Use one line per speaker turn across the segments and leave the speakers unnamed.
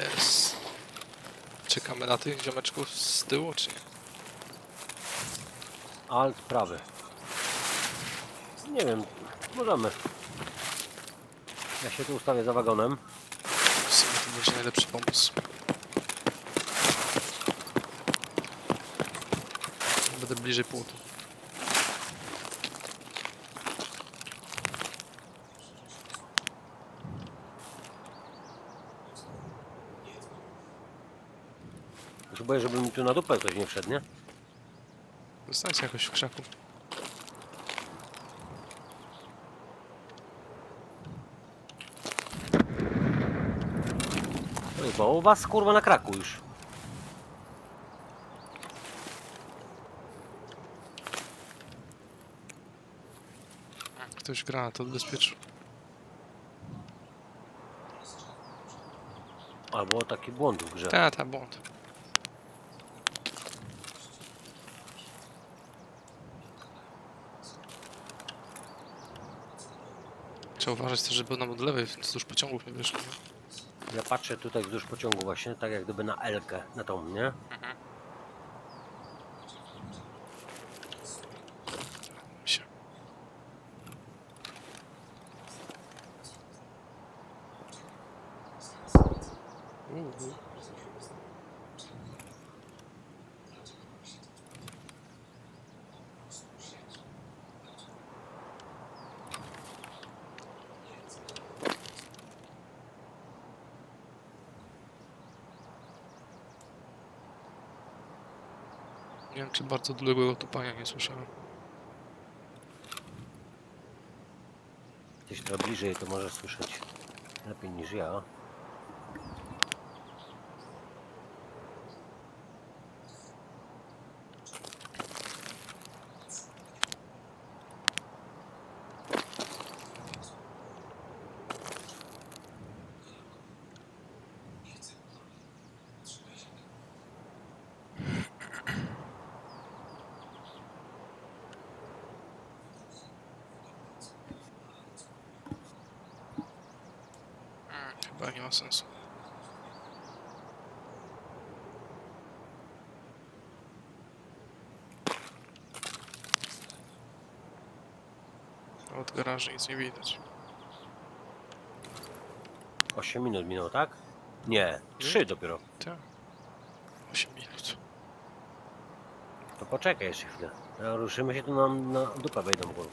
Jest. Czekamy na tych ziomeczków z tyłu, czy nie?
Alt prawy. Nie wiem, możemy. Ja się tu ustawię za wagonem.
W sumie to będzie najlepszy pomysł. Będę bliżej płotu.
Już boję, żeby mi tu na dupę ktoś nie wszedł, nie?
Zostań się jakoś w krzaku.
Oj, bo u was kurwa na kraku już.
Ktoś granat odbezpieczył.
Albo taki błąd w grze.
Ta, ta, błąd. Trzeba uważać też, żeby nam od lewej wzdłuż pociągów nie nie?
Ja patrzę tutaj wzdłuż pociągu właśnie, tak jak gdyby na Elkę, na tą, nie?
się. Wiem, czy bardzo odległego tupania nie słyszałem.
Gdzieś trochę bliżej to możesz słyszeć lepiej niż ja.
Chyba nie ma sensu. Od garażu nic nie widać.
8 minut minęło, tak? Nie, 3 dopiero.
Tak. 8 minut.
To poczekaj jeszcze chwilę. No, ruszymy się tu nam na dupę wejdą w górę.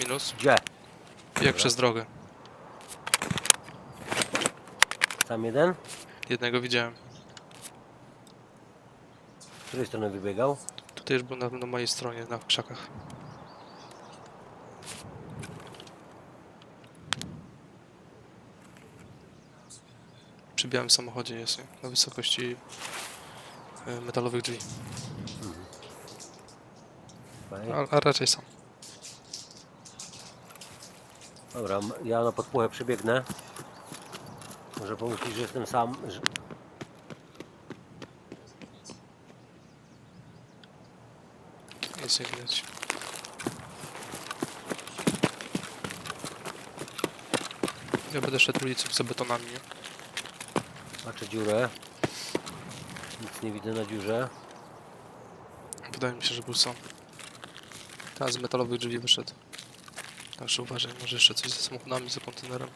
Minus.
Gdzie?
Jak przez drogę.
Sam jeden?
Jednego widziałem.
Z której strony wybiegał?
Tutaj już był na, na mojej stronie, na krzakach. Przy białym samochodzie jest, nie? Na wysokości e, metalowych drzwi.
Okej.
A, a raczej sam.
Dobra, ja na podpółę przybiegnę. Może pomyślisz, że jestem sam. Że...
Nie widać. Ja będę szedł ulicą za betonami, nie?
Patrzę dziurę. Nic nie widzę na dziurze.
Wydaje mi się, że był sam. Teraz z metalowych drzwi wyszedł. Także uważaj, może jeszcze coś ze samochodami, za kontenerem.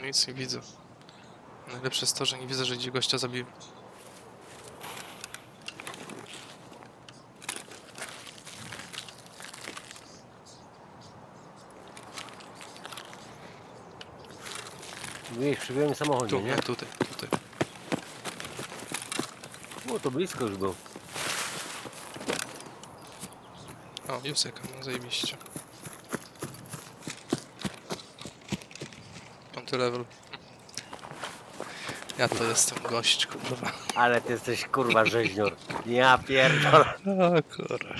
Nic nie widzę. Najlepsze jest to, że nie widzę, że gdzie gościa zabiłem.
Mówiłeś przy białym samochodzie,
Tu, nie? Tutaj, tutaj.
O, to blisko już był.
O, Józek, no zajebiście. Piąty level. Ja to jestem gość, kurwa.
Ale ty jesteś kurwa rzeźnior. Ja pierdolę.
O kurwa.